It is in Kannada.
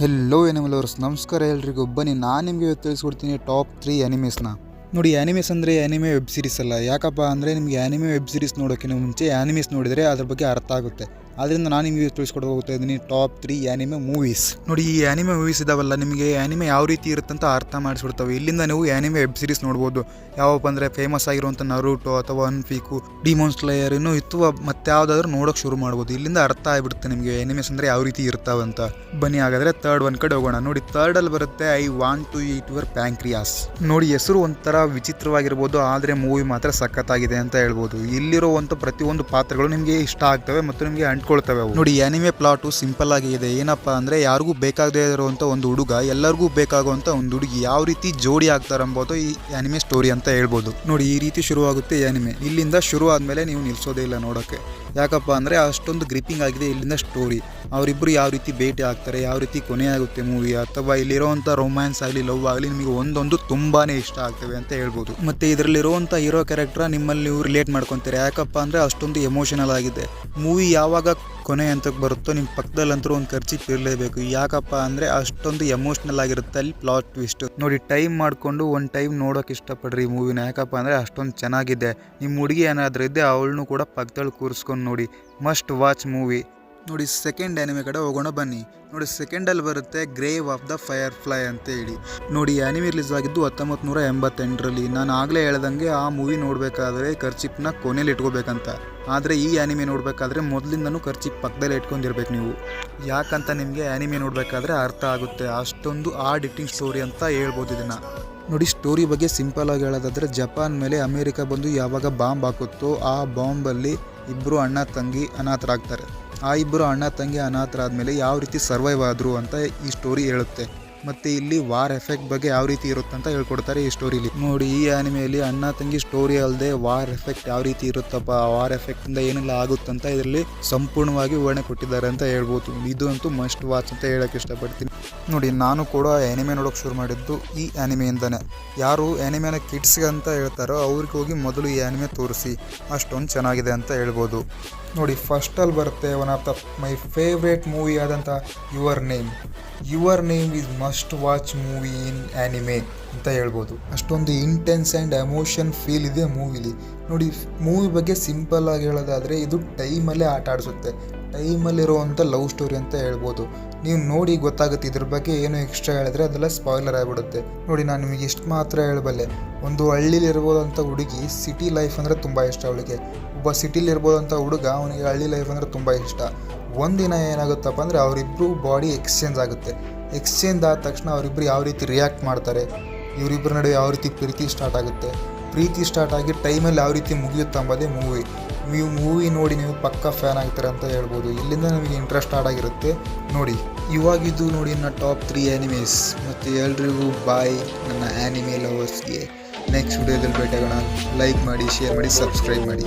ಹೆಲ್ಲೋ ಅವರ್ಸ್ ನಮಸ್ಕಾರ ಎಲ್ರಿಗೂ. ಬನ್ನಿ, ನಾನು ನಿಮಗೆ ಇವತ್ತು ತಿಳಿಸ್ಕೊಡ್ತೀನಿ ಟಾಪ್ ತ್ರೀ ಆ್ಯನಿಮೇಸ್ನ ನೋಡಿ ಆ್ಯನಿಮೇಸ್ ಅಂದರೆ ಆ್ಯನಿಮೆ ವೆಬ್ ಸೀರೀಸ್ ಅಲ್ಲ. ಯಾಕಪ್ಪ ಅಂದರೆ ನಿಮಗೆ ಆ್ಯನಿಮೆ ವೆಬ್ ಸೀರೀಸ್ ನೋಡೋಕ್ಕಿಂತ ಮುಂಚೆ ಆ್ಯನಿಮೇಸ್ ನೋಡಿದರೆ ಅದ್ರ ಬಗ್ಗೆ ಅರ್ಥ ಆಗುತ್ತೆ. ಆದ್ದರಿಂದ ನಾನು ನಿಮಗೆ ತಿಳಿಸ್ಕೊಟ್ಟು ಹೋಗ್ತಾ ಇದ್ದೀನಿ ಟಾಪ್ ತ್ರೀ ಆ್ಯನಿಮೆ ಮೂವೀಸ್ ನೋಡಿ, ಈ ಆ್ಯನಿಮೆ ಮೂವೀಸ್ ಇದಾವಲ್ಲ, ನಿಮಗೆ ಆ್ಯನಿಮೆ ಯಾವ ರೀತಿ ಇರುತ್ತಂತ ಅರ್ಥ ಮಾಡಿಸ್ಬಿಡ್ತವೆ ಇಲ್ಲಿಂದ ನೀವು ಆ್ಯನಿಮೆ ವೆಬ್ ಸೀರೀಸ್ ನೋಡ್ಬೋದು. ಯಾವಪ್ಪ ಅಂದರೆ ಫೇಮಸ್ ಆಗಿರುವಂಥ ನರೂಟೋ ಅಥವಾ ಅನ್ಫೀಕು ಡಿಮೋನ್ ಸ್ಲೇಯರ್ ಇನ್ನೂ ಇತ್ತು ಮತ್ತೆ ಯಾವುದಾದ್ರೂ ನೋಡೋಕೆ ಶುರು ಮಾಡ್ಬೋದು. ಇಲ್ಲಿಂದ ಅರ್ಥ ಆಗಿಬಿಡುತ್ತೆ ನಿಮಗೆ ಆ್ಯನಿಮೆಸ್ ಅಂದರೆ ಯಾವ ರೀತಿ ಇರ್ತಾವಂತ ಬನ್ನಿ, ಹಾಗಾದರೆ ತರ್ಡ್ ಒನ್ ಕಡೆ ಹೋಗೋಣ. ನೋಡಿ ತರ್ಡಲ್ಲಿ ಬರುತ್ತೆ I want to eat your pancreas ನೋಡಿ, ಹೆಸರು ಒಂಥರ ವಿಚಿತ್ರವಾಗಿರ್ಬೋದು, ಆದರೆ ಮೂವಿ ಮಾತ್ರ ಸಖತ್ತಾಗಿದೆ ಅಂತ ಹೇಳ್ಬೋದು. ಇಲ್ಲಿರುವಂಥ ಪ್ರತಿಯೊಂದು ಪಾತ್ರಗಳು ನಿಮಗೆ ಇಷ್ಟ ಆಗ್ತವೆ ಮತ್ತು ನಿಮಗೆ ಅಂಟ್ಕೊಳ್ತವೆ ಅವು. ನೋಡಿ ಎನಿಮೆ ಪ್ಲಾಟು ಸಿಂಪಲ್ ಆಗಿ ಇದೆ. ಏನಪ್ಪ ಅಂದ್ರೆ ಯಾರಿಗೂ ಬೇಕಾಗದೇ ಇರುವಂತ ಒಂದು ಹುಡುಗ, ಎಲ್ಲರಿಗೂ ಬೇಕಾಗುವಂತ ಒಂದು ಹುಡುಗಿ ಯಾವ ರೀತಿ ಜೋಡಿ ಆಗ್ತಾರೆ ಎಂಬುದು ಈ ಆನಿಮೆ ಸ್ಟೋರಿ ಅಂತ ಹೇಳ್ಬೋದು. ನೋಡಿ, ಈ ರೀತಿ ಶುರುವಾಗುತ್ತೆ ಎನಿಮೆ ಇಲ್ಲಿಂದ ಶುರು ಆದಮೇಲೆ ನೀವು ನಿಲ್ಸೋದೇ ಇಲ್ಲ ನೋಡೋಕೆ. ಯಾಕಪ್ಪ ಅಂದರೆ ಅಷ್ಟೊಂದು ಗ್ರಿಪ್ಪಿಂಗ್ ಆಗಿದೆ ಇಲ್ಲಿಂದ ಸ್ಟೋರಿ ಅವರಿಬ್ಬರು ಯಾವ ರೀತಿ ಭೇಟಿ ಆಗ್ತಾರೆ, ಯಾವ ರೀತಿ ಕೊನೆ ಆಗುತ್ತೆ ಮೂವಿ ಅಥವಾ ಇಲ್ಲಿರುವಂಥ ರೊಮ್ಯಾನ್ಸ್ ಆಗಲಿ ಲವ್ ಆಗಲಿ ನಿಮಗೆ ಒಂದೊಂದು ತುಂಬಾನೇ ಇಷ್ಟ ಆಗ್ತವೆ ಅಂತ ಹೇಳ್ಬೋದು. ಮತ್ತೆ ಇದರಲ್ಲಿರುವಂಥ ಹೀರೋ ಕ್ಯಾರೆಕ್ಟರ್ ನಿಮ್ಮಲ್ಲಿ ನೀವು ರಿಲೇಟ್ ಮಾಡ್ಕೊತೀರಿ? ಯಾಕಪ್ಪ ಅಂದ್ರೆ ಅಷ್ಟೊಂದು ಎಮೋಷನಲ್ ಆಗಿದೆ. ಮೂವಿ ಯಾವಾಗ ಕೊನೆ ಹಂತಕ್ಕೆ ಬರುತ್ತೋ ನಿಮ್ಮ ಪಕ್ಕದಲ್ಲಂತರೂ ಒಂದು ಖರ್ಚಿಪ್ ಇರಲೇಬೇಕು ಯಾಕಪ್ಪ ಅಂದರೆ ಅಷ್ಟೊಂದು ಎಮೋಷ್ನಲ್ ಆಗಿರುತ್ತೆ ಅಲ್ಲಿ ಪ್ಲಾಟ್ ಟ್ವಿಸ್ಟ್ ನೋಡಿ ಟೈಮ್ ಮಾಡಿಕೊಂಡು ಒಂದು ಟೈಮ್ ನೋಡೋಕೆ ಇಷ್ಟಪಡ್ರಿ ಈ ಮೂವಿನ ಯಾಕಪ್ಪ ಅಂದರೆ ಅಷ್ಟೊಂದು ಚೆನ್ನಾಗಿದೆ. ನಿಮ್ಮ ಹುಡುಗಿ ಏನಾದರೂ ಇದ್ದೆ ಅವಳನ್ನು ಕೂಡ ಪಕ್ಕದಲ್ಲಿ ಕೂರಿಸ್ಕೊಂಡು ನೋಡಿ. ಮಸ್ಟ್ ವಾಚ್ ಮೂವಿ ನೋಡಿ ಸೆಕೆಂಡ್ ಆ್ಯನಿಮೆ ಕಡೆ ಹೋಗೋಣ ಬನ್ನಿ. ನೋಡಿ ಸೆಕೆಂಡಲ್ಲಿ ಬರುತ್ತೆ grave of the firefly ಅಂತ ಹೇಳಿ. ನೋಡಿ ಆ್ಯನಿಮೆ ರಿಲೀಸ್ ಆಗಿದ್ದು ಹತ್ತೊಂಬತ್ತು ನೂರ ಎಂಬತ್ತೆಂಟರಲ್ಲಿ. ನಾನು ಆಗಲೇ ಹೇಳ್ದಂಗೆ ಆ ಮೂವಿ ನೋಡಬೇಕಾದ್ರೆ ಖರ್ಚಿಪ್ನ ಕೊನೆಯಲ್ಲಿ ಇಟ್ಕೋಬೇಕಂತ. ಆದರೆ ಈ ಆ್ಯನಿಮೆ ನೋಡಬೇಕಾದ್ರೆ ಮೊದಲಿಂದನೂ ಖರ್ಚಿಪ್ ಪಕ್ಕದಲ್ಲೇ ಇಟ್ಕೊಂಡಿರ್ಬೇಕು ನೀವು. ಯಾಕಂತ ನಿಮಗೆ ಆ್ಯನಿಮೆ ನೋಡಬೇಕಾದ್ರೆ ಅರ್ಥ ಆಗುತ್ತೆ. ಅಷ್ಟೊಂದು ಆ ಸ್ಟೋರಿ ಅಂತ ಹೇಳ್ಬೋದು ಇದನ್ನು. ನೋಡಿ ಸ್ಟೋರಿ ಬಗ್ಗೆ ಸಿಂಪಲ್ ಆಗಿ ಹೇಳೋದಾದ್ರೆ ಜಪಾನ್ ಮೇಲೆ ಅಮೇರಿಕಾ ಬಂದು ಯಾವಾಗ ಬಾಂಬ್ ಹಾಕುತ್ತೋ ಆ ಬಾಂಬಲ್ಲಿ ಇಬ್ಬರು ಅಣ್ಣ, ತಂಗಿ ಅನಾಥರಾಗ್ತಾರೆ. ಆ ಇಬ್ಬರು ಅಣ್ಣ ತಂಗಿ ಅನಾಥರಾದ್ಮೇಲೆ ಯಾವ ರೀತಿ ಸರ್ವೈವ್ ಆದರು ಅಂತ ಈ ಸ್ಟೋರಿ ಹೇಳುತ್ತೆ. ಮತ್ತು ಇಲ್ಲಿ ವಾರ್ ಎಫೆಕ್ಟ್ ಬಗ್ಗೆ ಯಾವ ರೀತಿ ಇರುತ್ತೆ ಅಂತ ಹೇಳ್ಕೊಡ್ತಾರೆ ಈ ಸ್ಟೋರಿಲಿ ನೋಡಿ, ಈ ಆನಿಮೆಯಲ್ಲಿ ಅಣ್ಣ ತಂಗಿ ಸ್ಟೋರಿ ಅಲ್ಲದೆ ವಾರ್ ಎಫೆಕ್ಟ್ ಯಾವ ರೀತಿ ಇರುತ್ತಪ್ಪ? ವಾರ್ ಎಫೆಕ್ಟ್ ಇಂದ ಏನೆಲ್ಲ ಆಗುತ್ತಂತ ಇದರಲ್ಲಿ ಸಂಪೂರ್ಣವಾಗಿ ವಿವರಣೆ ಕೊಟ್ಟಿದ್ದಾರೆ ಅಂತ ಹೇಳ್ಬೋದು. ಇದು ಅಂತೂ ಮಸ್ಟ್ ವಾಚ್ ಅಂತ ಹೇಳಕ್ಕೆ ಇಷ್ಟಪಡ್ತೀನಿ. ನೋಡಿ, ನಾನು ಕೂಡ ಎನಿಮೆ ನೋಡೋಕೆ ಶುರು ಮಾಡಿದ್ದು ಈ ಆ್ಯನಿಮೆಯಿಂದನೇ ಯಾರು ಆ್ಯನಿಮೆನ ಕಿಡ್ಸ್ಗೆ ಅಂತ ಹೇಳ್ತಾರೋ ಅವ್ರಿಗೆ ಹೋಗಿ ಮೊದಲು ಈ ಆ್ಯನಿಮೆ ತೋರಿಸಿ. ಅಷ್ಟೊಂದು ಚೆನ್ನಾಗಿದೆ ಅಂತ ಹೇಳ್ಬೋದು. ನೋಡಿ ಫಸ್ಟಲ್ಲಿ ಬರುತ್ತೆ one of the my favourite movie ಆದಂಥ your name your name is must watch movie in anime ಅಂತ ಹೇಳ್ಬೋದು. ಅಷ್ಟೊಂದು ಇಂಟೆನ್ಸ್ ಆ್ಯಂಡ್ ಎಮೋಷನ್ ಫೀಲ್ ಇದೆ ಮೂವಿಲಿ ನೋಡಿ ಮೂವಿ ಬಗ್ಗೆ ಸಿಂಪಲ್ ಆಗಿ ಹೇಳೋದಾದರೆ ಇದು ಟೈಮಲ್ಲೇ ಆಟ ಆಡಿಸುತ್ತೆ. ಟೈಮಲ್ಲಿರುವಂಥ ಲವ್ ಸ್ಟೋರಿ ಅಂತ ಹೇಳ್ಬೋದು. ನೀವು ನೋಡಿ ಗೊತ್ತಾಗುತ್ತೆ ಇದ್ರ ಬಗ್ಗೆ ಏನು ಎಕ್ಸ್ಟ್ರಾ ಹೇಳಿದ್ರೆ ಅದೆಲ್ಲ ಸ್ಪಾಯ್ಲರ್ ಆಗಿಬಿಡುತ್ತೆ. ನೋಡಿ, ನಾನು ನಿಮಗೆ ಇಷ್ಟು ಮಾತ್ರ ಹೇಳಬಲ್ಲೆ. ಒಂದು ಹಳ್ಳಿಲಿರ್ಬೋದಂಥ ಹುಡುಗಿ ಸಿಟಿ ಲೈಫ್ ಅಂದರೆ ತುಂಬ ಇಷ್ಟ ಅವಳಿಗೆ. ಒಬ್ಬ ಸಿಟಿಲಿರ್ಬೋದಂಥ ಹುಡುಗ ಅವನಿಗೆ ಹಳ್ಳಿ ಲೈಫ್ ಅಂದರೆ ತುಂಬ ಇಷ್ಟ. ಒಂದಿನ ಏನಾಗುತ್ತಪ್ಪ ಅಂದರೆ ಅವರಿಬ್ಬರು ಬಾಡಿ ಎಕ್ಸ್ಚೇಂಜ್ ಆಗುತ್ತೆ. ಎಕ್ಸ್ಚೇಂಜ್ ಆದ ತಕ್ಷಣ ಅವರಿಬ್ಬರು ಯಾವ ರೀತಿ ರಿಯಾಕ್ಟ್ ಮಾಡ್ತಾರೆ ಇವರಿಬ್ಬರ ನಡುವೆ ಯಾವ ರೀತಿ ಪ್ರೀತಿ ಸ್ಟಾರ್ಟ್ ಆಗುತ್ತೆ, ಪ್ರೀತಿ ಸ್ಟಾರ್ಟ್ ಆಗಿ ಟೈಮಲ್ಲಿ ಯಾವ ರೀತಿ ಮುಗಿಯುತ್ತೆ ಅಂಬೋದೇ ಮೂವಿ ನೀವು ಮೂವಿ ನೋಡಿ ನೀವು ಪಕ್ಕ ಫ್ಯಾನ್ ಆಗ್ತಾರೆ ಅಂತ ಹೇಳ್ಬೋದು. ಇಲ್ಲಿಂದ ನಮಗೆ ಇಂಟ್ರೆಸ್ಟ್ ಸ್ಟಾರ್ಟ್ ಆಗಿರುತ್ತೆ. ನೋಡಿ, ಇವಾಗಿದ್ದು ನೋಡಿ ನನ್ನ ಟಾಪ್ ತ್ರೀ ಆ್ಯನಿಮೇಸ್ ಮತ್ತು ಎಲ್ರಿಗೂ ಬಾಯ್ ನನ್ನ ಆ್ಯನಿಮೆ ಲವರ್ಸ್ಗೆ ನೆಕ್ಸ್ಟ್ ವಿಡಿಯೋದಲ್ಲಿ ಭೇಟಿಯಾಗೋಣ. ಲೈಕ್ ಮಾಡಿ ಶೇರ್ ಮಾಡಿ ಸಬ್ಸ್ಕ್ರೈಬ್ ಮಾಡಿ.